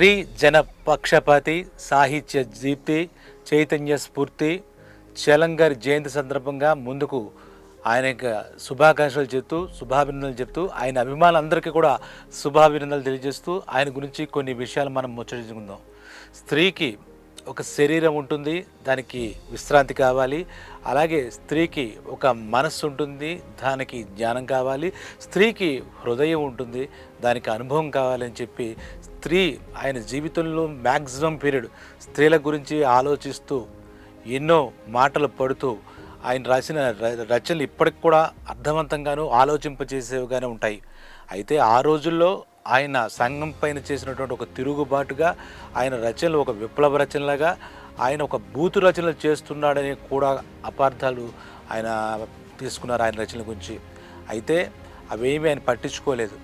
స్త్రీ జన పక్షపాతి సాహిత్య దీప్తి చైతన్య స్ఫూర్తి చెలంగర్ జయంతి సందర్భంగా ముందుకు ఆయన శుభాకాంక్షలు చెప్తూ శుభాభినందనలు చెప్తూ ఆయన అభిమానులందరికీ కూడా శుభాభినందనలు తెలియజేస్తూ ఆయన గురించి కొన్ని విషయాలు మనం ముచ్చటించుకుందాం. స్త్రీకి ఒక శరీరం ఉంటుంది దానికి విశ్రాంతి కావాలి. అలాగే స్త్రీకి ఒక మనస్సు ఉంటుంది దానికి జ్ఞానం కావాలి. స్త్రీకి హృదయం ఉంటుంది దానికి అనుభవం కావాలని చెప్పి స్త్రీ ఆయన జీవితంలో మ్యాక్సిమం పీరియడ్. స్త్రీల గురించి ఆలోచిస్తూ ఎన్నో మాటలు పడుతూ ఆయన రాసిన రచనలు ఇప్పటికి కూడా అర్థవంతంగాను ఆలోచింపచేసేవిగానే ఉంటాయి. అయితే ఆ రోజుల్లో ఆయన సంఘం పైన చేసినటువంటి ఒక తిరుగుబాటుగా ఆయన రచనలు ఒక విప్లవ రచనలుగా ఆయన ఒక బూతు రచనలు చేస్తున్నాడని కూడా అపార్థాలు ఆయన తీసుకున్నారు ఆయన రచనల గురించి. అయితే అవేమీ ఆయన పట్టించుకోలేదు.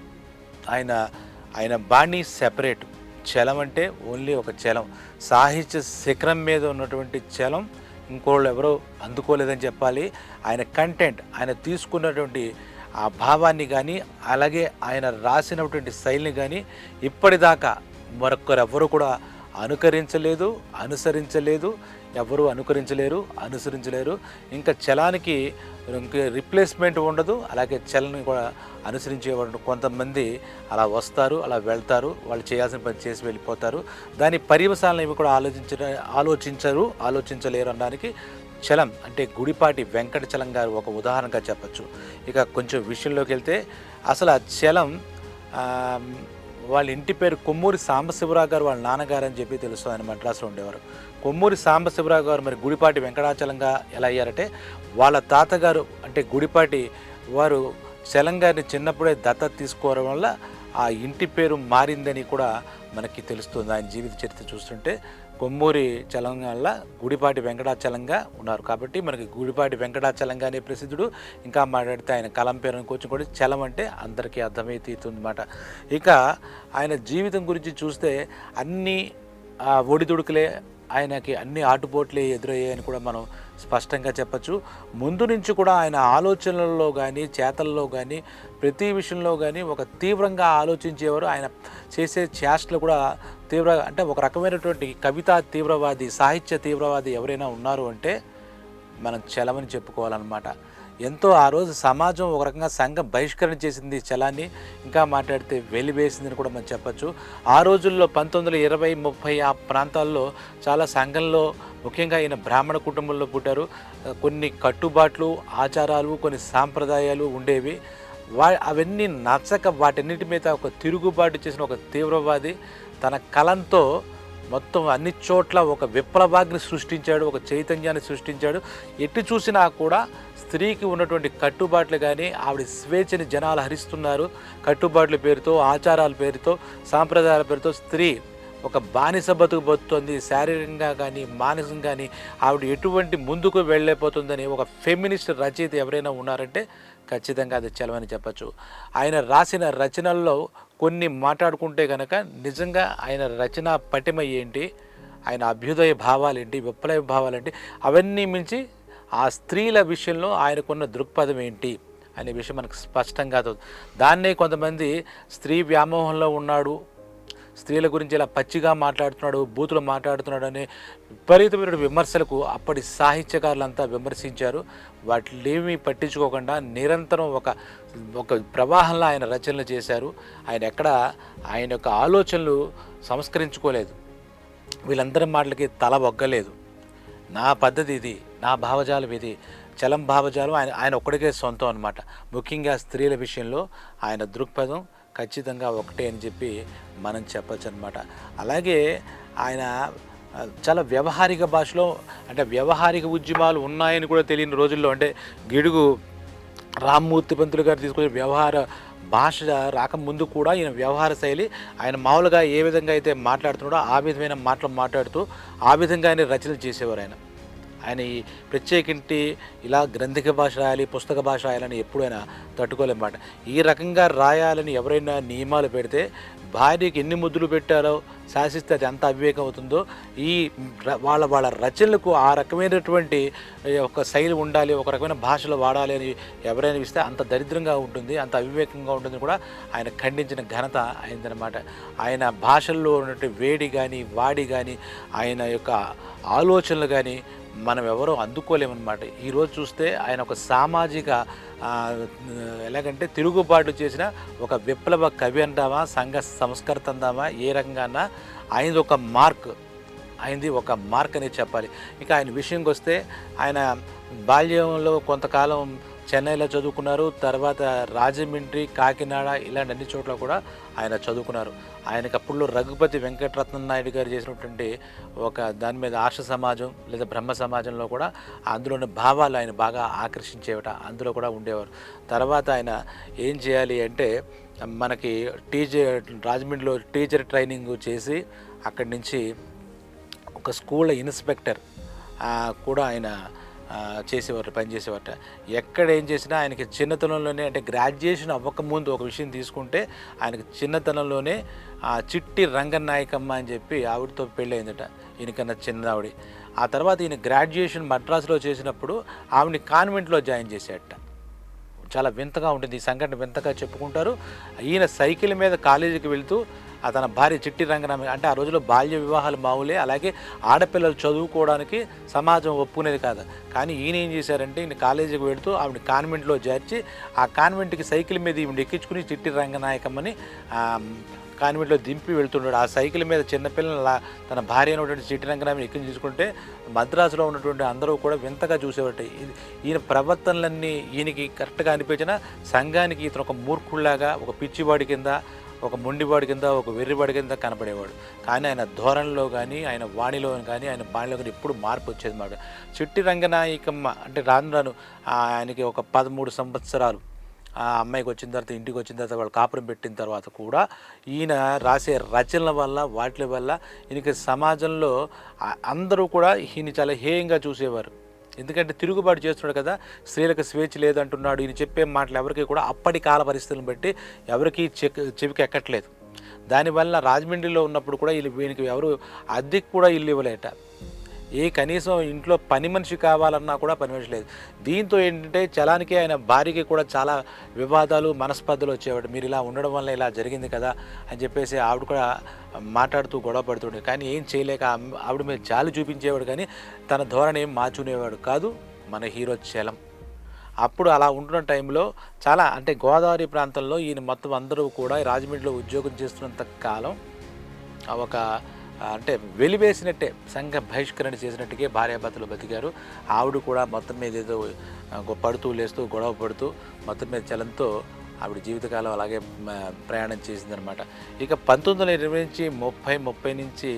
ఆయన ఆయన బాణీ సెపరేట్ చలం అంటే ఓన్లీ ఒక చలం. సాహిత్య శిఖరం మీద ఉన్నటువంటి చలం ఇంకోళ్ళు ఎవరో అందుకోలేదని చెప్పాలి. ఆయన కంటెంట్ ఆయన తీసుకున్నటువంటి ఆ భావాన్ని కానీ అలాగే ఆయన రాసినటువంటి శైలిని కానీ ఇప్పటిదాకా మరొకరెవరు కూడా అనుకరించలేదు అనుసరించలేదు ఎవరు అనుకరించలేరు అనుసరించలేరు. ఇంకా చలానికి రిప్లేస్మెంట్ ఉండదు అలాగే చలని కూడా అనుసరించే కొంతమంది అలా వస్తారు అలా వెళ్తారు వాళ్ళు చేయాల్సిన పని చేసి వెళ్ళిపోతారు. దాని పర్యవసాలను ఇవి కూడా ఆలోచించ ఆలోచించరు ఆలోచించలేరు అనడానికి చలం అంటే గుడిపాటి వెంకట చలం గారు ఒక ఉదాహరణగా చెప్పచ్చు. ఇక కొంచెం విషయంలోకి వెళ్తే అసలు ఆ చలం వాళ్ళ ఇంటి పేరు కొమ్మూరి సాంబశివరావు గారు వాళ్ళ నాన్నగారు అని చెప్పి తెలుస్తుంది ఆయన మద్రాసులో ఉండేవారు. కొమ్మూరి సాంబశివరావు గారు మరి గుడిపాటి వెంకటాచలంగా ఎలా అయ్యారంటే వాళ్ళ తాతగారు అంటే గుడిపాటి వారు శలంగారిని చిన్నప్పుడే దత్తత తీసుకోవడం వల్ల ఆ ఇంటి పేరు మారిందని కూడా మనకి తెలుస్తుంది. ఆయన జీవిత చరిత్ర చూస్తుంటే కొమ్మూరి చలం గుడిపాటి వెంకటాచలంగా ఉన్నారు. కాబట్టి మనకి గుడిపాటి వెంకటాచలంగానే ప్రసిద్ధుడు ఇంకా మాట్లాడితే ఆయన కలం పేరు కొంచెం కూడా చలం అంటే అందరికీ అర్థమై తీరుతుందన్నమాట ఇక ఆయన జీవితం గురించి చూస్తే అన్ని ఒడిదుడుకులే ఆయనకి అన్ని ఆటుపోట్లే ఎదురయ్యాయని కూడా మనం స్పష్టంగా చెప్పచ్చు. ముందు నుంచి కూడా ఆయన ఆలోచనలలో కానీ చేతల్లో కానీ ప్రతి విషయంలో కానీ ఒక తీవ్రంగా ఆలోచించేవారు ఆయన. చేసే చేష్టలు కూడా తీవ్ర అంటే ఒక రకమైనటువంటి కవితా తీవ్రవాది సాహిత్య తీవ్రవాది ఎవరైనా ఉన్నారు అంటే మనం చలమని చెప్పుకోవాలన్నమాట. ఎంతో ఆ రోజు సమాజం ఒక రకంగా సంఘం బహిష్కరణ చేసింది చలాన్ని ఇంకా మాట్లాడితే వెలివేసిందని కూడా మనం చెప్పచ్చు. ఆ రోజుల్లో పంతొమ్మిది వందల ఇరవై ముప్పై ఆ ప్రాంతాల్లో చాలా సంఘంలో ముఖ్యంగా ఈయన బ్రాహ్మణ కుటుంబంలో పుట్టారు. కొన్ని కట్టుబాట్లు ఆచారాలు కొన్ని సాంప్రదాయాలు ఉండేవి. వా అవన్నీ నచ్చక వాటన్నిటి మీద ఒక తిరుగుబాటు చేసిన ఒక తీవ్రవాది తన కలంతో మొత్తం అన్ని చోట్ల ఒక విప్లవాగ్ని సృష్టించాడు ఒక చైతన్యాన్ని సృష్టించాడు. ఎట్టి చూసినా కూడా స్త్రీకి ఉన్నటువంటి కట్టుబాట్లు కానీ ఆవిడ స్వేచ్ఛని జనాలు హరిస్తున్నారు. కట్టుబాట్ల పేరుతో ఆచారాల పేరుతో సాంప్రదాయాల పేరుతో స్త్రీ ఒక బానిస బతుకు బతుకుతుంది. శారీరకంగా కానీ మానసికంగా కానీ ఆవిడ ఎటువంటి ముందుకు వెళ్ళలేకపోతుందని ఒక ఫెమినిస్ట్ రచయిత ఎవరైనా ఉన్నారంటే ఖచ్చితంగా అది చలవని చెప్పచ్చు. ఆయన రాసిన రచనల్లో కొన్ని మాట్లాడుకుంటే కనుక నిజంగా ఆయన రచన పటిమ ఏంటి? ఆయన అభ్యుదయ భావాలేంటి? విప్లవ భావాలేంటి? అవన్నీ మించి ఆ స్త్రీల విషయంలో ఆయనకున్న దృక్పథం ఏంటి? అనే విషయం మనకు స్పష్టంగా దాన్నే కొంతమంది స్త్రీ వ్యామోహంలో ఉన్నాడు స్త్రీల గురించి ఇలా పచ్చిగా మాట్లాడుతున్నాడు బూతులు మాట్లాడుతున్నాడు అనే విపరీతమైన విమర్శలకు అప్పటి సాహిత్యకారులంతా విమర్శించారు. వాటినేమీ పట్టించుకోకుండా నిరంతరం ఒక ఒక ప్రవాహంలో ఆయన రచనలు చేశారు. ఆయన ఎక్కడ ఆయన యొక్క ఆలోచనలు సంస్కరించుకోలేదు. వీళ్ళందరి మాటలకి తల ఒగ్గలేదు. నా పద్ధతి ఇది నా భావజాలం ఇది. చలం భావజాలం ఆయన ఆయన ఒక్కడికే సొంతం అనమాట ముఖ్యంగా స్త్రీల విషయంలో ఆయన దృక్పథం ఖచ్చితంగా ఒకటే అని చెప్పి మనం చెప్పచ్చు అనమాట అలాగే ఆయన చాలా వ్యవహారిక భాషలో అంటే వ్యవహారిక ఉద్యమాలు ఉన్నాయని కూడా తెలియని రోజుల్లో అంటే గిడుగు రామ్మూర్తి పంతులు గారు తీసుకొచ్చిన వ్యవహార భాష రాకముందు కూడా ఈయన వ్యవహార శైలి ఆయన మామూలుగా ఏ విధంగా అయితే మాట్లాడుతున్నాడో ఆ విధమైన మాటలు మాట్లాడుతూ ఆ విధంగా ఆయన రచనలు చేసేవారు ఆయన. ఆయన ఈ ప్రత్యేకింటి ఇలా గ్రంథిక భాష రాయాలి పుస్తక భాష రాయాలని ఎప్పుడైనా తట్టుకోలేమాట ఈ రకంగా రాయాలని ఎవరైనా నియమాలు పెడితే భార్యకి ఎన్ని ముద్దులు పెట్టారో శాసిస్తే అది ఎంత అవివేకం అవుతుందో ఈ వాళ్ళ వాళ్ళ రచనలకు ఆ రకమైనటువంటి ఒక శైలి ఉండాలి ఒక రకమైన భాషలు వాడాలి అని ఎవరైనా ఇస్తే అంత దరిద్రంగా ఉంటుంది అంత అవివేకంగా ఉంటుంది కూడా ఆయన ఖండించిన ఘనత అయిందనమాట ఆయన భాషల్లో ఉన్నటువంటి వేడి కానీ వాడి కానీ ఆయన యొక్క ఆలోచనలు కానీ మనం ఎవరో అందుకోలేమన్నమాట ఈరోజు చూస్తే ఆయన ఒక సామాజిక ఎలాగంటే తిరుగుబాటు చేసిన ఒక విప్లవ కవి అంటామా సంఘ సంస్కర్త అందామా ఏ రకంగా ఆయనది ఒక మార్క్. ఆయనది ఒక మార్క్ అనేది చెప్పాలి. ఇక ఆయన విషయంకి వస్తే ఆయన బాల్యంలో కొంతకాలం చెన్నైలో చదువుకున్నారు. తర్వాత రాజమండ్రి కాకినాడ ఇలాంటి అన్ని చోట్ల కూడా ఆయన చదువుకున్నారు. ఆయనకి అప్పుడులో రఘుపతి వెంకటరత్న నాయుడు గారు చేసినటువంటి ఒక దాని మీద ఆర్ష సమాజం లేదా బ్రహ్మ సమాజంలో కూడా అందులోని భావాలు ఆయన బాగా ఆకర్షించేవట. అందులో కూడా ఉండేవారు. తర్వాత ఆయన ఏం చేయాలి అంటే మనకి టీచర్ రాజమండ్రిలో టీచర్ ట్రైనింగ్ చేసి అక్కడి నుంచి ఒక స్కూల్ ఇన్స్పెక్టర్ కూడా ఆయన చేసేవారు పనిచేసేవారట. ఎక్కడ ఏం చేసినా ఆయనకి చిన్నతనంలోనే అంటే గ్రాడ్యుయేషన్ అవ్వకముందు ఒక విషయం తీసుకుంటే ఆయనకి చిన్నతనంలోనే ఆ చిట్టి రంగనాయకమ్మ అని చెప్పి ఆవిడతో పెళ్ళయిందట. ఈయనకన్నా చిన్న ఆవిడ. ఆ తర్వాత ఈయన గ్రాడ్యుయేషన్ మద్రాసులో చేసినప్పుడు ఆవిడని కాన్వెంట్లో జాయిన్ చేసేట చాలా వింతగా ఉంటుంది. ఈ సంఘటన వింతగా చెప్పుకుంటారు. ఈయన సైకిల్ మీద కాలేజీకి వెళ్తూ తన భార్య చిట్టి రంగనామి అంటే ఆ రోజుల్లో బాల్య వివాహాలు మామూలే అలాగే ఆడపిల్లలు చదువుకోవడానికి సమాజం ఒప్పుకునేది కాదు. కానీ ఈయన ఏం చేశారంటే ఈయన కాలేజీకి వెళుతూ ఆవిడ కాన్వెంట్లో చేర్చి ఆ కాన్వెంట్కి సైకిల్ మీద ఈవిడ ఎక్కించుకుని చిట్టి రంగనాయకమ్మని కాన్వెంట్లో దింపి వెళ్తున్నాడు. ఆ సైకిల్ మీద చిన్నపిల్లని తన భార్య అయినటువంటి చిట్టి రంగనామని ఎక్కించుకుంటే మద్రాసులో ఉన్నటువంటి అందరూ కూడా వింతగా చూసేవాట ఈయన ప్రవర్తనలన్నీ ఈయనకి కరెక్ట్గా అనిపించిన సంఘానికి ఇతను ఒక మూర్ఖుల్లాగా ఒక పిచ్చివాడి కింద ఒక మొండివాడి కింద ఒక వెర్రివాడి కింద కనపడేవాడు కానీ ఆయన ధోరణిలో కానీ ఆయన వాణిలో కానీ ఆయన బాణిలో కానీ ఎప్పుడు మార్పు వచ్చేది మాట చిట్టి రంగనాయకమ్మ అంటే రాను రాను ఆయనకి ఒక పదమూడు సంవత్సరాలు. ఆ అమ్మాయికి వచ్చిన తర్వాత ఇంటికి వచ్చిన తర్వాత వాళ్ళు కాపురం పెట్టిన తర్వాత కూడా ఈయన రాసే రచనల వల్ల వాటి వల్ల ఈయనకి సమాజంలో అందరూ కూడా ఈయన చాలా హేయంగా చూసేవారు. ఎందుకంటే తిరుగుబాటు చేస్తున్నాడు కదా స్త్రీలకు స్వేచ్ఛ లేదంటున్నాడు ఈయన చెప్పే మాటలు ఎవరికి కూడా అప్పటి కాల పరిస్థితులను బట్టి ఎవరికి చెక్ చెవికి ఎక్కట్లేదు. దానివల్ల రాజమండ్రిలో ఉన్నప్పుడు కూడా వీళ్ళు వీనికి ఎవరు అద్దెకి కూడా ఇల్లు ఇవ్వలేట. ఏ కనీసం ఇంట్లో పని మనిషి కావాలన్నా కూడా పని మనిషి లేదు. దీంతో ఏంటంటే చలానికి ఆయన భార్యకి కూడా చాలా వివాదాలు మనస్పర్ధలు వచ్చేవాడు. మీరు ఇలా ఉండడం వల్ల ఇలా జరిగింది కదా అని చెప్పేసి ఆవిడ కూడా మాట్లాడుతూ గొడవ పడుతుండే. కానీ ఏం చేయలేక ఆవిడ మీద జాలి చూపించేవాడు కానీ తన ధోరణి ఏం మార్చుకునేవాడు కాదు. మన హీరో చలం. అప్పుడు అలా ఉంటున్న టైంలో చాలా అంటే గోదావరి ప్రాంతంలో ఈయన మొత్తం అందరూ కూడా రాజమండ్రిలో ఉద్యోగం చేస్తున్నంత కాలం ఒక అంటే వెలివేసినట్టే సంఘ బహిష్కరణ చేసినట్టుగా భార్యాభర్తలు బతికారు. ఆవిడ కూడా మొత్తం మీద ఏదో పడుతూ లేస్తూ గొడవ పడుతూ మొత్తం మీద చలంతో ఆవిడ జీవితకాలం అలాగే ప్రయాణం చేసిందనమాట ఇక పంతొమ్మిది వందల ఇరవై నుంచి ముప్పై ముప్పై నుంచి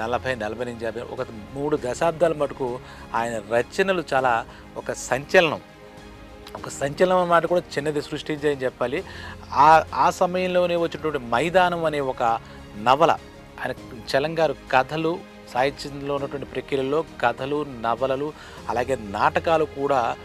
నలభై నలభై నుంచి యాభై ఒక మూడు దశాబ్దాల మటుకు ఆయన రచనలు చాలా ఒక సంచలనం. ఒక సంచలనం మాట కూడా చిన్నది సృష్టించాయని చెప్పాలి. ఆ ఆ సమయంలోనే వచ్చినటువంటి మైదానం అనే ఒక నవల ఆయన చలంగారు కథలు సాహిత్యంలో ఉన్నటువంటి ప్రక్రియలో కథలు నవలలు అలాగే నాటకాలు కూడా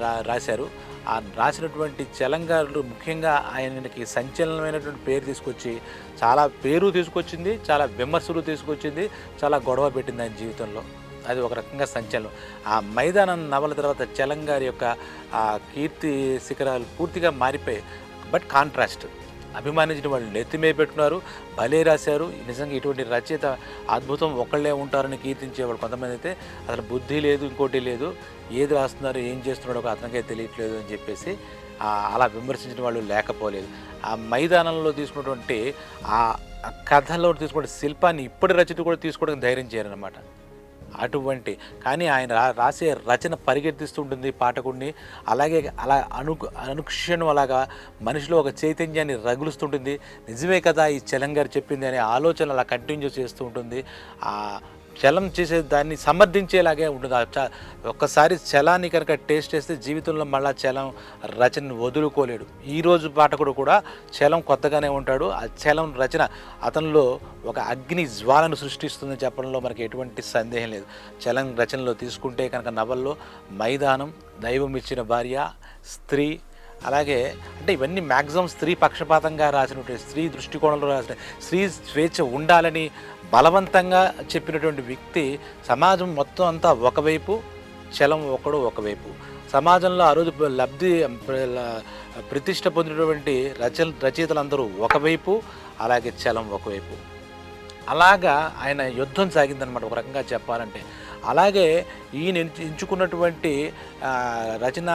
రా రాశారు. ఆ రాసినటువంటి చలంగారులు ముఖ్యంగా ఆయనకి సంచలనమైనటువంటి పేరు తీసుకొచ్చి చాలా పేరు తీసుకొచ్చింది చాలా విమర్శలు తీసుకొచ్చింది చాలా గొడవ పెట్టింది ఆయన జీవితంలో. అది ఒక రకంగా సంచలనం. ఆ మైదానం నవల తర్వాత చలంగారి యొక్క ఆ కీర్తి శిఖరాలు పూర్తిగా మారిపోయాయి. But contrast. అభిమానించిన వాళ్ళు నెత్తిమే పెట్టున్నారు భలే రాశారు. నిజంగా ఇటువంటి రచయిత అద్భుతం ఒకళ్ళే ఉంటారని కీర్తించేవాడు కొంతమంది అయితే. అసలు బుద్ధి లేదు ఇంకోటి లేదు. ఏది రాస్తున్నారు ఏం చేస్తున్నాడో ఒక అతనికే తెలియట్లేదు అని చెప్పేసి అలా విమర్శించిన వాళ్ళు లేకపోలేదు. ఆ మైదానంలో తీసుకున్నటువంటి ఆ ఆ కథలో తీసుకున్న శిల్పాన్ని ఇప్పటి రచయిత కూడా తీసుకోవడానికి ధైర్యం చేయరనమాట అటువంటి. కానీ ఆయన రాసే రచన పరిగెత్తిస్తుంటుంది పాఠకుడిని. అలాగే అలా అను అనుక్షణం అలాగా మనిషిలో ఒక చైతన్యాన్ని రగులుస్తుంటుంది. నిజమే కదా ఈ చలంగారు చెప్పింది అనే ఆలోచన అలా కంటిన్యూ చేస్తూ ఉంటుంది. ఆ చలం చేసే దాన్ని సమర్థించేలాగే ఉంటుంది. చ- ఒక్కసారి చలాన్ని కనుక టేస్ట్ చేస్తే జీవితంలో మళ్ళీ చలం రచనను వదులుకోలేడు. ఈ రోజు పాఠకుడు కూడా చలం కొత్తగానే ఉంటాడు. ఆ చలం రచన అతనిలో ఒక అగ్ని జ్వాలను సృష్టిస్తుందని చెప్పడంలో మనకి ఎటువంటి సందేహం లేదు. చలం రచనలో తీసుకుంటే కనుక నవల్లో మైదానం దైవం ఇచ్చిన భార్య స్త్రీ అలాగే అంటే ఇవన్నీ మ్యాక్సిమం స్త్రీ పక్షపాతంగా రాసినటువంటి స్త్రీ దృష్టికోణంలో రాసిన స్త్రీ స్వేచ్ఛ ఉండాలని బలవంతంగా చెప్పినటువంటి వ్యక్తి సమాజం మొత్తం అంతా ఒకవైపు చలం ఒకడు ఒకవైపు. సమాజంలో ఆ రోజు లబ్ధి ప్రతిష్ట పొందినటువంటి రచన రచయితలందరూ ఒకవైపు అలాగే చలం ఒకవైపు. అలాగా ఆయన యుద్ధం సాగిందనమాట ఒక రకంగా చెప్పాలంటే. అలాగే ఈయన ఎంచు- ఎంచుకున్నటువంటి రచన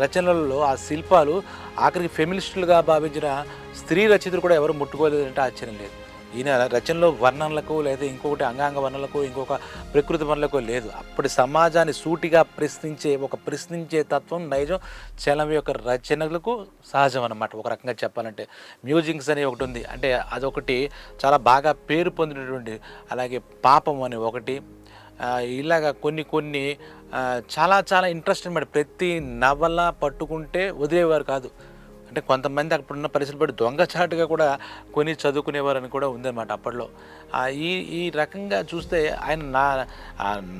రచనలలో ఆ శిల్పాలు ఆఖరికి ఫెమినిస్టులుగా భావించిన స్త్రీ రచయితలు కూడా ఎవరు ముట్టుకోలేదంటే ఆశ్చర్యం లేదు. ఈయన రచనలో వర్ణనలకు లేదా ఇంకొకటి అంగాంగ వర్ణనలకు ఇంకొక ప్రకృతి వర్ణలకు లేదు. అప్పటి సమాజాన్ని సూటిగా ప్రశ్నించే ఒక ప్రశ్నించే తత్వం నైజం చలం యొక్క రచనలకు సహజం అన్నమాట. ఒక రకంగా చెప్పాలంటే మ్యూజిక్స్ అనే ఒకటి ఉంది. అంటే అదొకటి చాలా బాగా పేరు పొందినటువంటి అలాగే పాపం అని ఒకటి. ఇలాగ కొన్ని కొన్ని చాలా చాలా ఇంట్రెస్ట్ అనమాట ప్రతి నవల పట్టుకుంటే వదిలేవారు కాదు. అంటే కొంతమంది అప్పుడున్న పరిస్థితులు బట్టి దొంగచాటుగా కూడా కొని చదువుకునేవారని కూడా ఉందన్నమాట అప్పట్లో. ఈ ఈ రకంగా చూస్తే ఆయన నా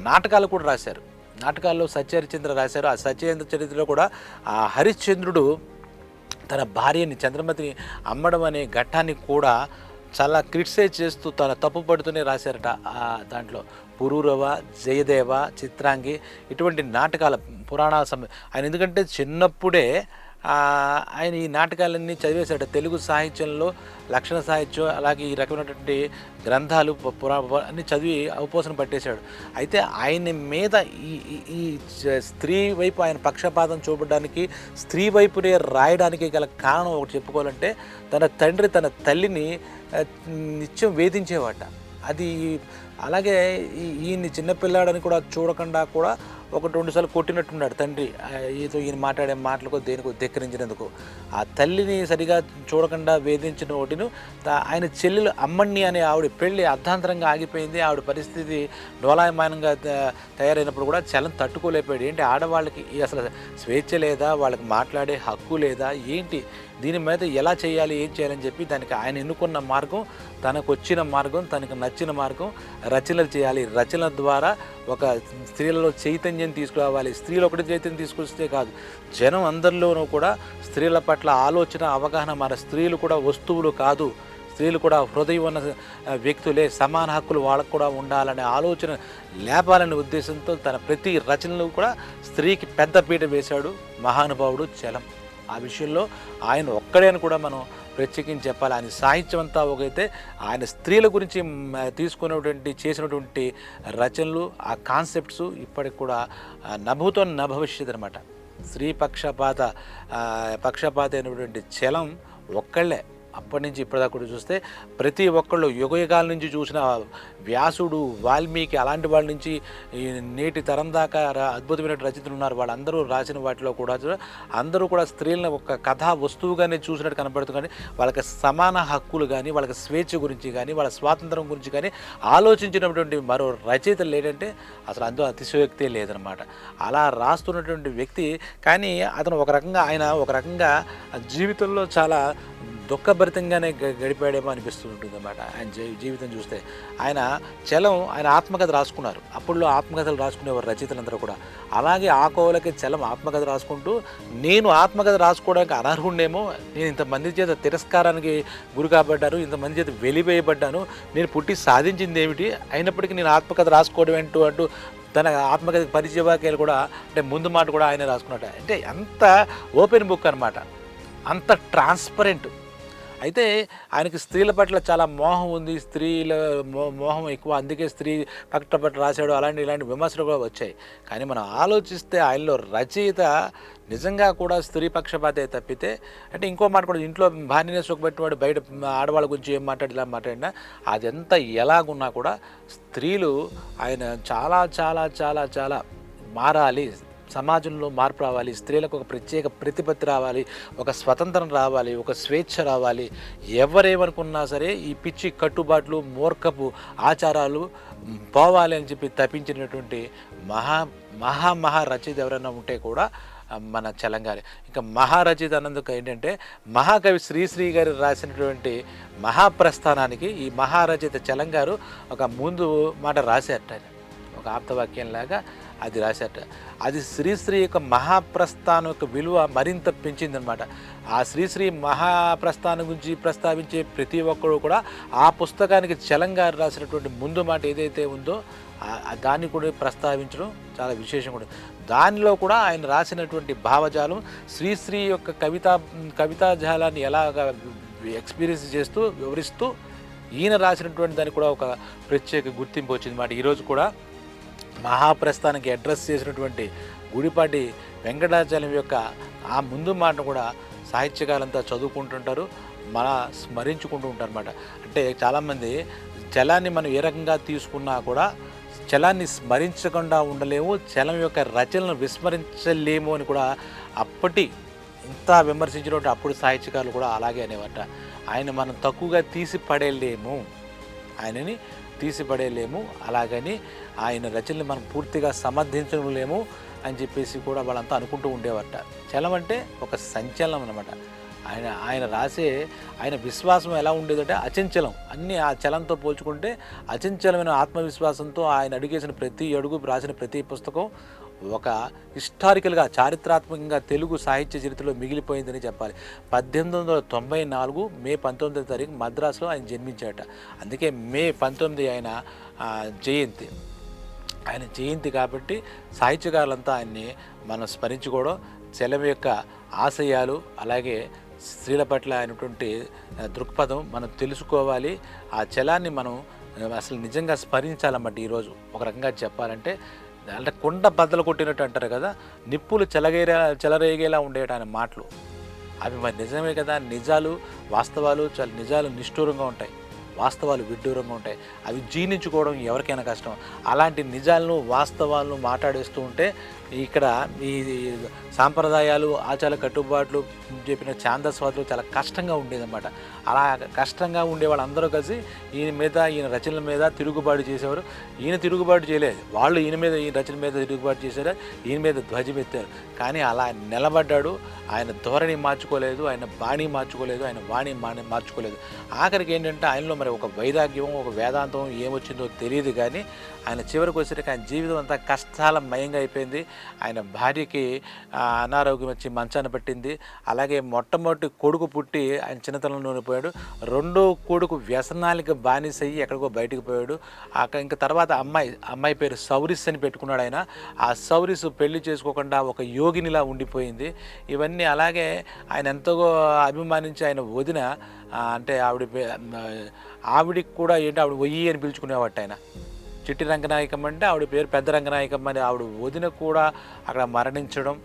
నాటకాలు కూడా రాశారు. నాటకాల్లో సత్యహరిచంద్ర రాశారు. ఆ సత్యహరిచంద్ర చరిత్రలో కూడా ఆ హరిశ్చంద్రుడు తన భార్యని చంద్రమతిని అమ్మడం అనే ఘట్టాన్ని కూడా చాలా క్రిటిసైజ్ చేస్తూ తన తప్పు పడుతూనే రాశారట దాంట్లో. పురూరవ జయదేవ చిత్రాంగి ఇటువంటి నాటకాల పురాణాల సమయం ఆయన ఎందుకంటే చిన్నప్పుడే ఆయన ఈ నాటకాలన్నీ చదివేశాడు. తెలుగు సాహిత్యంలో లక్షణ సాహిత్యం అలాగే ఈ రకమైనటువంటి గ్రంథాలు పురా అన్ని చదివి అవపోసన పట్టేశాడు. అయితే ఆయన మీద ఈ ఈ- స్త్రీ వైపు ఆయన పక్షపాతం చూపడానికి స్త్రీ వైపునే రాయడానికి గల కారణం ఒకటి చెప్పుకోవాలంటే తన తండ్రి తన తల్లిని నిత్యం వేధించేవాట. అది అలాగే ఈ- ఈయన్ని చిన్నపిల్లాడని కూడా చూడకుండా కూడా ఒకటి రెండు సార్లు కొట్టినట్టున్నాడు తండ్రి. ఈతో ఈయన మాట్లాడే మాటలకు దేనికో ధిక్కరించినందుకు. ఆ తల్లిని సరిగా చూడకుండా వేధించిన ఒకటిను ఆయన చెల్లెలు అమ్మణ్ణి అనే ఆవిడ పెళ్ళి అర్ధాంతరంగా ఆగిపోయింది. ఆవిడ పరిస్థితి డోలాయమానంగా త- తయారైనప్పుడు కూడా చలం తట్టుకోలేకపోయాడు. ఏంటి ఆడవాళ్ళకి అసలు స్వేచ్ఛ లేదా? వాళ్ళకి మాట్లాడే హక్కు లేదా? ఏంటి? దీని మీద ఎలా చేయాలి? ఏం చేయాలని చెప్పి దానికి ఆయన ఎన్నుకున్న మార్గం తనకు వచ్చిన మార్గం తనకు నచ్చిన మార్గం రచనలు చేయాలి. రచనల ద్వారా ఒక స్త్రీలలో చైతన్యం తీసుకురావాలి స్త్రీలు ఒకటి చైతన్యం తీసుకొస్తే కాదు. జనం అందరిలోనూ కూడా స్త్రీల పట్ల ఆలోచన అవగాహన మన స్త్రీలు కూడా వస్తువులు కాదు. స్త్రీలు కూడా హృదయం ఉన్న వ్యక్తులే సమాన హక్కులు వాళ్ళకు కూడా ఉండాలనే ఆలోచన లేపాలనే ఉద్దేశంతో తన ప్రతి రచనలు కూడా స్త్రీకి పెద్ద పీట వేశాడు మహానుభావుడు చలం. ఆ విషయంలో ఆయన ఒక్కడే అని కూడా మనం ప్రత్యేకించి చెప్పాలి. ఆయన సాహిత్యం అంతా ఒకైతే ఆయన స్త్రీల గురించి తీసుకున్నటువంటి చేసినటువంటి రచనలు ఆ కాన్సెప్ట్స్ ఇప్పటికి కూడా నభూతో నభవిష్యత్ అనమాట స్త్రీ పక్షపాత పక్షపాత అయినటువంటి చలం ఒక్కళ్ళే. అప్పటి నుంచి ఇప్పటిదాకా కూడా చూస్తే ప్రతి ఒక్కళ్ళు యుగయుగాల నుంచి చూసిన వ్యాసుడు వాల్మీకి అలాంటి వాళ్ళ నుంచి నేటి తరం దాకా అద్భుతమైన రచయితలు ఉన్నారు. వాళ్ళందరూ రాసిన వాటిలో కూడా అందరూ కూడా స్త్రీలను ఒక కథా వస్తువుగానే చూసినట్టు కనపడుతుంది. కానీ వాళ్ళకి సమాన హక్కులు కానీ వాళ్ళకి స్వేచ్ఛ గురించి కానీ వాళ్ళ స్వాతంత్రం గురించి కానీ ఆలోచించినటువంటి మరో రచయితలు లేదంటే అసలు అందులో అతిశయోక్తే లేదనమాట అలా రాస్తున్నటువంటి వ్యక్తి కానీ అతను ఒక రకంగా ఆయన ఒక రకంగా జీవితంలో చాలా దుఃఖభరితంగానే గ- గడిపాడేమో అనిపిస్తూ ఉంటుంది అన్నమాట ఆయన జీవితం చూస్తే. ఆయన చలం ఆయన ఆత్మకథ రాసుకున్నారు. అప్పుడులో ఆత్మకథలు రాసుకునేవారు రచయితలందరూ కూడా. అలాగే ఆ కోవలకి చలం ఆత్మకథ రాసుకుంటూ నేను ఆత్మకథ రాసుకోవడానికి అనర్హుండేమో నేను ఇంతమంది చేత తిరస్కారానికి గురి కాబడ్డాను ఇంతమంది చేత వెలివేయబడ్డాను నేను పుట్టి సాధించింది ఏమిటి? అయినప్పటికీ నేను ఆత్మకథ రాసుకోవడం ఏంటో అంటూ తన ఆత్మకథ పరిచయవాక్యాలు కూడా అంటే ముందు మాట కూడా ఆయన రాసుకున్నట్ట. అంటే అంత ఓపెన్ బుక్ అనమాట అంత ట్రాన్స్పరెంట్. అయితే ఆయనకి స్త్రీల పట్ల చాలా మోహం ఉంది. స్త్రీల మో- మోహం ఎక్కువ. అందుకే స్త్రీ పట్ల పట్ల రాశాడు. అలాంటి ఇలాంటి విమర్శలు కూడా వచ్చాయి. కానీ మనం ఆలోచిస్తే ఆయనలో రచయిత నిజంగా కూడా స్త్రీ పక్షపాతే తప్పితే అంటే ఇంకో మాట కూడా ఇంట్లో భార్యనే సుఖపెట్టినవాడు బయట ఆడవాళ్ళ గురించి ఏం మాట్లాడి ఇలా మాట్లాడినా అదంతా ఎలాగున్నా కూడా స్త్రీలు ఆయన చాలా చాలా చాలా చాలా మారాలి. సమాజంలో మార్పు రావాలి స్త్రీలకు ఒక ప్రత్యేక ప్రతిపత్తి రావాలి ఒక స్వతంత్రం రావాలి ఒక స్వేచ్ఛ రావాలి. ఎవరేమనుకున్నా సరే ఈ పిచ్చి కట్టుబాట్లు మూర్ఖపు ఆచారాలు పోవాలి అని చెప్పి తప్పించినటువంటి మహా మహా మహా రచయిత ఎవరైనా ఉంటే కూడా మన చలంగారి ఇంకా మహారచిత అన్నందుకు ఏంటంటే మహాకవి శ్రీశ్రీ గారు రాసినటువంటి మహాప్రస్థానానికి ఈ మహారచిత చలంగారు ఒక ముందు మాట రాశారట ఒక ఆప్తవాక్యంలాగా అది రాశాట అది శ్రీశ్రీ యొక్క మహాప్రస్థానం యొక్క విలువ మరింత పెంచిందనమాట ఆ శ్రీశ్రీ మహాప్రస్థానం గురించి ప్రస్తావించే ప్రతి ఒక్కరు కూడా ఆ పుస్తకానికి చలంగారు రాసినటువంటి ముందు మాట ఏదైతే ఉందో దాన్ని కూడా ప్రస్తావించడం చాలా విశేషం కూడా. దానిలో కూడా ఆయన రాసినటువంటి భావజాలం శ్రీశ్రీ యొక్క కవితా కవితాజాలాన్ని ఎలాగ ఎక్స్పీరియన్స్ చేస్తూ వివరిస్తూ ఈయన రాసినటువంటి దానికి కూడా ఒక ప్రత్యేక గుర్తింపు వచ్చింది మాట ఈరోజు కూడా మహాప్రస్థానికి అడ్రస్ చేసినటువంటి గుడిపాటి వెంకటాచలం యొక్క ఆ ముందు మాటను కూడా సాహిత్యకాలంతా చదువుకుంటుంటారు మన స్మరించుకుంటూ ఉంటారు అనమాట అంటే చాలామంది చలాన్ని మనం ఏ రకంగా తీసుకున్నా కూడా చలాన్ని స్మరించకుండా ఉండలేము చలం యొక్క రచనలను విస్మరించలేము అని కూడా అప్పటి ఇంత విమర్శించినటువంటి అప్పుడు సాహిత్యకారులు కూడా అలాగే అనేవాట ఆయన మనం తక్కువగా తీసి పడేయలేము. ఆయనని తీసిపడేలేము. అలాగని ఆయన రచనలు మనం పూర్తిగా సమర్థించలేము అని చెప్పేసి కూడా వాళ్ళంతా అనుకుంటూ ఉండేవట చలం అంటే ఒక సంచలనం అనమాట ఆయన ఆయన రాసే ఆయన విశ్వాసం ఎలా ఉండేదంటే అచంచలం. అన్ని ఆ చలంతో పోల్చుకుంటే అచంచలమైన ఆత్మవిశ్వాసంతో ఆయన అడిగేసిన ప్రతి అడుగు రాసిన ప్రతి పుస్తకం ఒక హిస్టారికల్గా చారిత్రాత్మకంగా తెలుగు సాహిత్య చరిత్రలో మిగిలిపోయిందని చెప్పాలి. పద్దెనిమిది వందల తొంభై నాలుగు మే పంతొమ్మిదో తారీఖు మద్రాసులో ఆయన జన్మించాట అందుకే మే పంతొమ్మిది ఆయన జయంతి. ఆయన జయంతి కాబట్టి సాహిత్యకారులంతా ఆయన్ని మనం స్మరించుకోవడం చెలం యొక్క ఆశయాలు అలాగే స్త్రీల పట్ల అయినటువంటి దృక్పథం మనం తెలుసుకోవాలి. ఆ చలాన్ని మనం అసలు నిజంగా స్మరించాలన్నమాట ఈరోజు. ఒక రకంగా చెప్పాలంటే అంటే కుండ బద్దలు కొట్టినట్టు అంటారు కదా నిప్పులు చెలగేరా చెలరేగేలా ఉండేట ఆయన మాటలు. అవి మరి నిజమే కదా? నిజాలు వాస్తవాలు చాలా నిజాలు నిష్ఠూరంగా ఉంటాయి. వాస్తవాలు విడ్డూరంగా ఉంటాయి. అవి జీర్ణించుకోవడం ఎవరికైనా కష్టం. అలాంటి నిజాలను వాస్తవాలను మాట్లాడేస్తూ ఉంటే ఇక్కడ ఈ సాంప్రదాయాలు ఆచార కట్టుబాట్లు చెప్పిన ఛాందస్వాదులు చాలా కష్టంగా ఉండేదన్నమాట. అలా కష్టంగా ఉండే వాళ్ళందరూ కలిసి ఈయన మీద ఈయన రచనల మీద తిరుగుబాటు చేసేవారు. ఈయన తిరుగుబాటు చేయలేదు వాళ్ళు ఈయన మీద ఈయన రచన మీద తిరుగుబాటు చేశారు. ఈయన మీద ధ్వజమెత్తారు కానీ అలా నిలబడ్డాడు. ఆయన ధోరణి మార్చుకోలేదు. ఆయన బాణి మార్చుకోలేదు. ఆయన వాణి మాణి మార్చుకోలేదు. ఆఖరికి ఏంటంటే ఆయనలో మరి ఒక వైరాగ్యం ఒక వేదాంతం ఏమొచ్చిందో తెలియదు కానీ ఆయన చివరికి వచ్చేసరికి ఆయన జీవితం అంతా కష్టాల మయంగా అయిపోయింది. ఆయన భార్యకి అనారోగ్యం వచ్చి మంచాన్ని పట్టింది. అలాగే మొట్టమొదటి కొడుకు పుట్టి ఆయన చిన్నతనంలోనే పోయాడు. రెండో కొడుకు వ్యసనాలకి బానిస అయ్యి ఎక్కడికో బయటకు పోయాడు. అక్కడ ఇంకా తర్వాత అమ్మాయి అమ్మాయి పేరు సౌరిస్ అని పెట్టుకున్నాడు ఆయన. ఆ సౌరిస్ పెళ్ళి చేసుకోకుండా ఒక యోగినిలా ఉండిపోయింది. ఇవన్నీ అలాగే ఆయన ఎంతగో అభిమానించి ఆయన వదిన అంటే ఆవిడ పే- ఆవిడికి కూడా ఏంటి ఆవిడ వయ్యి అని పిలుచుకునేవాట ఆయన. చిట్టి రంగనాయకం అంటే ఆవిడ పేరు పెద్ద రంగనాయకం అని ఆవిడ వదిన కూడా అక్కడ మరణించడం.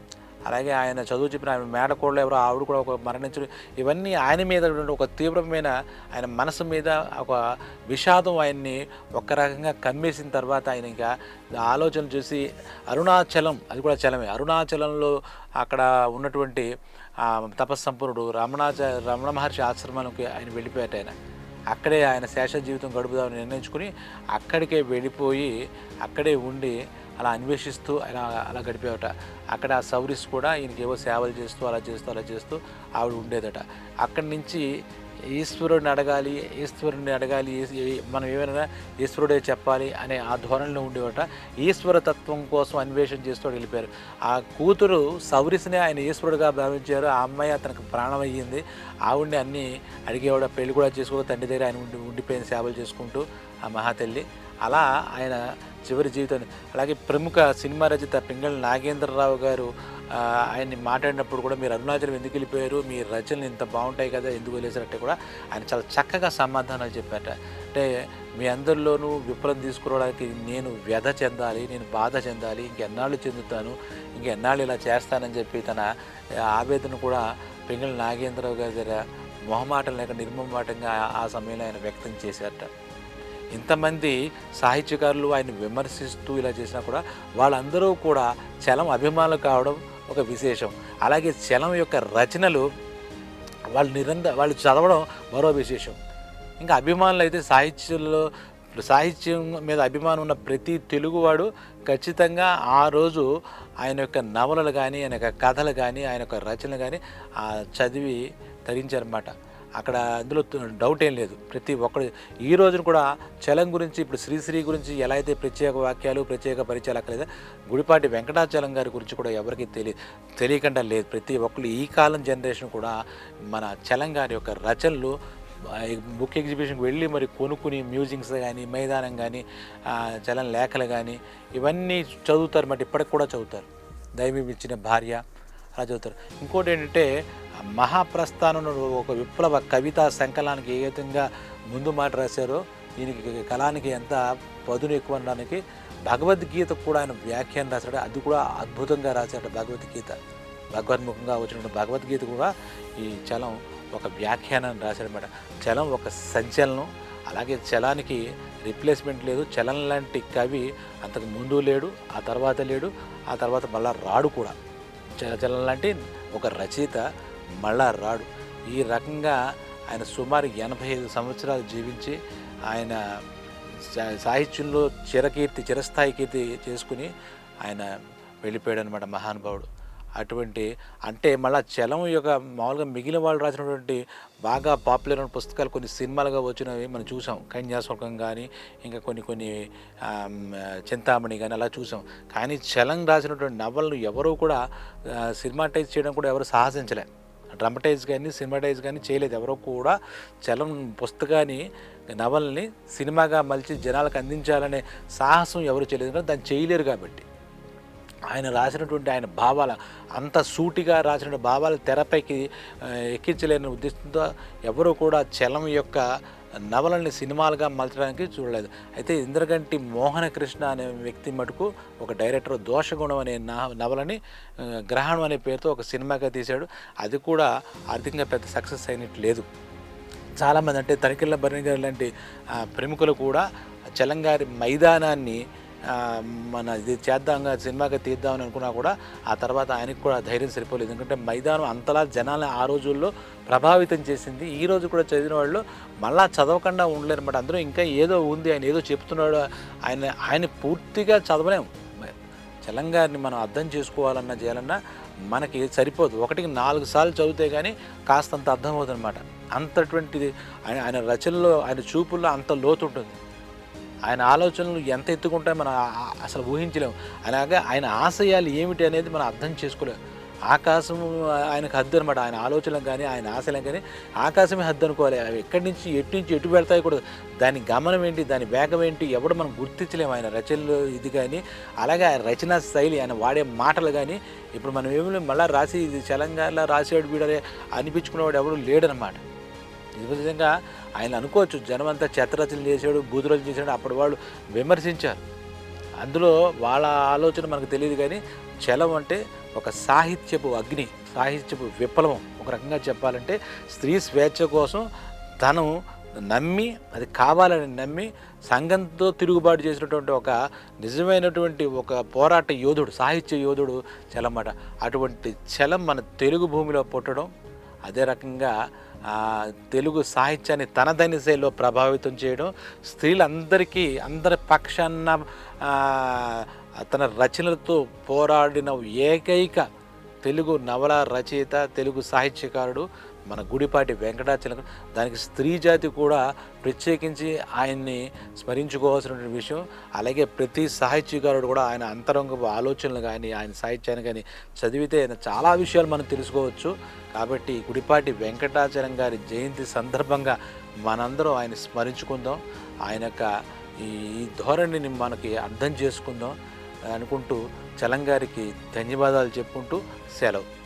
అలాగే ఆయన చదువు చెప్పిన ఆయన మేడకోడలు ఎవరో ఆవిడ కూడా ఒక మరణించడం. ఇవన్నీ ఆయన మీద ఒక తీవ్రమైన ఆయన మనసు మీద ఒక విషాదం ఆయన్ని ఒక రకంగా కమ్మేసిన తర్వాత ఆయన ఇంకా ఆలోచన చూసి అరుణాచలం అది కూడా చలమే. అరుణాచలంలో అక్కడ ఉన్నటువంటి ఆ, తపస్సంపన్నుడు రమణాచ రమణ మహర్షి ఆశ్రమానికి ఆయన వెళ్ళిపోయాట ఆయన. అక్కడే ఆయన శేష జీవితం గడుపుదామని నిర్ణయించుకుని అక్కడికే వెళ్ళిపోయి అక్కడే ఉండి అలా అన్వేషిస్తూ ఆయన అలా గడిపేవట అక్కడ ఆ సౌరిస్ కూడా ఈయనకి ఏవో సేవలు చేస్తూ అలా చేస్తూ అలా చేస్తూ ఆవిడ ఉండేదట. అక్కడి నుంచి ఈశ్వరుడిని అడగాలి ఈశ్వరుడిని అడగాలి మనం ఏమైనా ఈశ్వరుడే చెప్పాలి అనే ఆ ధోరణిలో ఉండేవట. ఈశ్వర తత్వం కోసం అన్వేషణ చేస్తూ వెళ్ళిపోయారు. ఆ కూతురు సౌరిసిని ఆయన ఈశ్వరుడుగా భావించారు. ఆ అమ్మాయి అతనికి ప్రాణం అయ్యింది. ఆవిడ్ని అన్నీ అడిగేవాడు పెళ్ళి కూడా చేసుకో తండ్రి దగ్గర ఆయన ఉండి ఉండిపోయిన సేవలు చేసుకుంటూ ఆ మహాతల్లి అలా ఆయన చివరి జీవితాన్ని అలాగే ప్రముఖ సినిమా రచయిత పింగళి నాగేంద్రరావు గారు ఆయన్ని మాట్లాడినప్పుడు కూడా మీరు అరుణాచలం ఎందుకు వెళ్ళిపోయారు? మీ రచనలు ఇంత బాగుంటాయి కదా ఎందుకు వెళ్ళేసారంటే కూడా ఆయన చాలా చక్కగా సమాధానాలు చెప్పారట. అంటే మీ అందరిలోనూ విఫలం తీసుకురావడానికి నేను వ్యధ చెందాలి నేను బాధ చెందాలి ఇంకెన్నాళ్ళు చెందుతాను ఇంకెన్నాళ్ళు ఇలా చేస్తానని చెప్పి తన ఆవేదన కూడా పెంగళ నాగేంద్రరావు గారి దగ్గర మొహమాటం లేక నిర్మమాటంగా ఆ- ఆ సమయంలో ఆయన వ్యక్తం చేశారట. ఇంతమంది సాహిత్యకారులు ఆయన విమర్శిస్తూ ఇలా చేసినా కూడా వాళ్ళందరూ కూడా చలం అభిమానులు కావడం ఒక విశేషం. అలాగే చలం యొక్క రచనలు వాళ్ళు నిరంతర వాళ్ళు చదవడం మరో విశేషం. ఇంకా అభిమానులు అయితే సాహిత్యంలో సాహిత్యం మీద అభిమానం ఉన్న ప్రతి తెలుగువాడు ఖచ్చితంగా ఆ రోజు ఆయన యొక్క నవలలు కానీ ఆయన యొక్క కథలు కానీ ఆయన యొక్క రచనలు కానీ ఆ చదివి ధరించారన్నమాట అక్కడ అందులో డౌట్ ఏం లేదు. ప్రతి ఒక్కరు ఈ రోజున కూడా చలం గురించి ఇప్పుడు శ్రీశ్రీ గురించి ఎలా అయితే ప్రత్యేక వాక్యాలు ప్రత్యేక పరిచయాలు అక్కర్లేదో గుడిపాటి వెంకటాచలం గారి గురించి కూడా ఎవరికి తెలియ తెలియకుండా లేదు. ప్రతి ఒక్కరు ఈ కాలం జనరేషన్ కూడా మన చలం గారి యొక్క రచనలు బుక్ ఎగ్జిబిషన్కి వెళ్ళి మరి కొనుక్కుని మ్యూజిక్స్ కానీ మైదానం కానీ చలం లేఖలు కానీ ఇవన్నీ చదువుతారు. మరి ఇప్పటికి కూడా చదువుతారు. దైవం ఇచ్చిన భార్య అలా చదువుతారు. ఇంకోటి ఏంటంటే మహాప్రస్థానం ఒక విప్లవ కవితా సంకలానికి ఏ విధంగా ముందు మాట రాశారో. దీనికి కళానికి ఎంత పదును ఎక్కువ అనడానికి భగవద్గీత కూడా ఆయన వ్యాఖ్యానం రాశాడు. అది కూడా అద్భుతంగా రాశాడు భగవద్గీత. భగవద్ముఖంగా వచ్చిన భగవద్గీత కూడా ఈ చలం ఒక వ్యాఖ్యానాన్ని రాశాడనమాట చలం ఒక సంచలనం. అలాగే చలానికి రిప్లేస్మెంట్ లేదు. చలం లాంటి కవి అంతకు ముందు లేడు ఆ తర్వాత లేడు ఆ తర్వాత మళ్ళా రాడు కూడా. చల చలం లాంటి ఒక రచయిత మళ్ళా రాడు. ఈ రకంగా ఆయన సుమారు ఎనభై ఐదు సంవత్సరాలు జీవించి ఆయన సా- సాహిత్యంలో చిరకీర్తి చిరస్థాయి కీర్తి చేసుకుని ఆయన వెళ్ళిపోయాడు అనమాట మహానుభావుడు. అటువంటి అంటే మళ్ళా చలం యొక్క మామూలుగా మిగిలిన వాళ్ళు రాసినటువంటి బాగా పాపులర్ అయిన పుస్తకాలు కొన్ని సినిమాలుగా వచ్చినవి మనం చూసాం. కన్యాశుల్కం కానీ ఇంకా కొన్ని కొన్ని చింతామణి కానీ అలా చూసాం. కానీ చలం రాసినటువంటి నవలను ఎవరూ కూడా సినిమాటైజ్ చేయడం కూడా ఎవరు సాహసించలే. డ్రమటైజ్ కానీ సినిమాటైజ్ కానీ చేయలేదు. ఎవరో కూడా చలం పుస్తకాన్ని నవల్ని సినిమాగా మలిచి జనాలకు అందించాలనే సాహసం ఎవరు చేయలేదు. దాన్ని చేయలేరు కాబట్టి. ఆయన రాసినటువంటి ఆయన భావాల అంత సూటిగా రాసిన భావాలు తెరపైకి ఎక్కించలేని ఉద్దేశంతో ఎవరు కూడా చలం యొక్క నవలని సినిమాలుగా మలచడానికి చూడలేదు. అయితే ఇంద్రగంటి మోహనకృష్ణ అనే వ్యక్తి మటుకు ఒక డైరెక్టర్ దోషగుణం అనే నా- నవలని గ్రహణం అనే పేరుతో ఒక సినిమాగా తీశాడు. అది కూడా ఆర్థికంగా పెద్ద సక్సెస్ అయినట్టు లేదు. చాలామంది అంటే తరికిళ్ళ భరణి గారు లాంటి ప్రముఖులు కూడా చలంగారి మైదానాన్ని మన ఇది చేద్దాంగా సినిమాగా తీద్దామని అనుకున్నా కూడా ఆ తర్వాత ఆయనకు కూడా ధైర్యం సరిపోలేదు. ఎందుకంటే మైదానం అంతలా జనాలను ఆ రోజుల్లో ప్రభావితం చేసింది. ఈ రోజు కూడా చదివిన వాళ్ళు మళ్ళా చదవకుండా ఉండలేరు అనమాట అందరూ ఇంకా ఏదో ఉంది ఆయన ఏదో చెప్తున్నాడు ఆయన ఆయన పూర్తిగా చదవలేము చలంగారిని మనం అర్థం చేసుకోవాలన్నా చేయాలన్నా మనకి సరిపోదు. ఒకటికి నాలుగు సార్లు చదివితే కానీ కాస్తంత అర్థమవుతుంది అనమాట అంతటువంటిది ఆయన ఆయన రచనలో ఆయన చూపుల్లో అంత లోతు ఉంటుంది ఆయన ఆలోచనలు ఎంత ఎత్తుకుంటాయో మనం అసలు ఊహించలేము. అలాగే ఆయన ఆశయాలు ఏమిటి అనేది మనం అర్థం చేసుకోలేము. ఆకాశం ఆయనకు హద్దు అనమాట ఆయన ఆలోచన కానీ ఆయన ఆశలం కానీ ఆకాశమే హద్దు అనుకోవాలి. అవి ఎక్కడి నుంచి ఎటు నుంచి ఎటు పెడతాయి కూడా దాని గమనం ఏంటి దాని వేగం ఏంటి ఎవడు మనం గుర్తించలేము. ఆయన రచనలు ఇది కానీ అలాగే ఆయన రచనా శైలి ఆయన వాడే మాటలు కానీ ఇప్పుడు మనం ఏమి మళ్ళీ రాసి ఇది తెలంగాణలో రాసేవాడు వీడరే అనిపించుకునేవాడు ఎవడు లేడనమాట నిజంగా ఆయన అనుకోవచ్చు జనం అంతా చెత్తరచనలు చేశాడు బూతురచన చేశాడు అప్పటి వాళ్ళు విమర్శించారు. అందులో వాళ్ళ ఆలోచన మనకు తెలియదు కానీ చలం అంటే ఒక సాహిత్యపు అగ్ని సాహిత్యపు విప్లవం. ఒక రకంగా చెప్పాలంటే స్త్రీ స్వేచ్ఛ కోసం తను నమ్మి అది కావాలని నమ్మి సంఘంతో తిరుగుబాటు చేసినటువంటి ఒక నిజమైనటువంటి ఒక పోరాట యోధుడు సాహిత్య యోధుడు చలమాట. అటువంటి చలం మన తెలుగు భూమిలో పుట్టడం అదే రకంగా తెలుగు సాహిత్యాన్ని తనదైన శైలిలో ప్రభావితం చేయడం స్త్రీలందరికీ అందరి పక్షాన తన రచనలతో పోరాడిన ఏకైక తెలుగు నవల రచయిత తెలుగు సాహిత్యకారుడు మన గుడిపాటి వెంకటాచలం దానికి స్త్రీ జాతి కూడా ప్రత్యేకించి ఆయన్ని స్మరించుకోవాల్సినటువంటి విషయం. అలాగే ప్రతి సాహిత్యకారుడు కూడా ఆయన అంతరంగ ఆలోచనలు కానీ ఆయన సాహిత్యాన్ని కానీ చదివితే ఆయన చాలా విషయాలు మనం తెలుసుకోవచ్చు. కాబట్టి గుడిపాటి వెంకటాచలం గారి జయంతి సందర్భంగా మనందరం ఆయన స్మరించుకుందాం. ఆయన యొక్క ఈ ధోరణిని మనకి అర్థం చేసుకుందాం అనుకుంటూ చలంగారికి ధన్యవాదాలు చెప్పుకుంటూ సెలవు.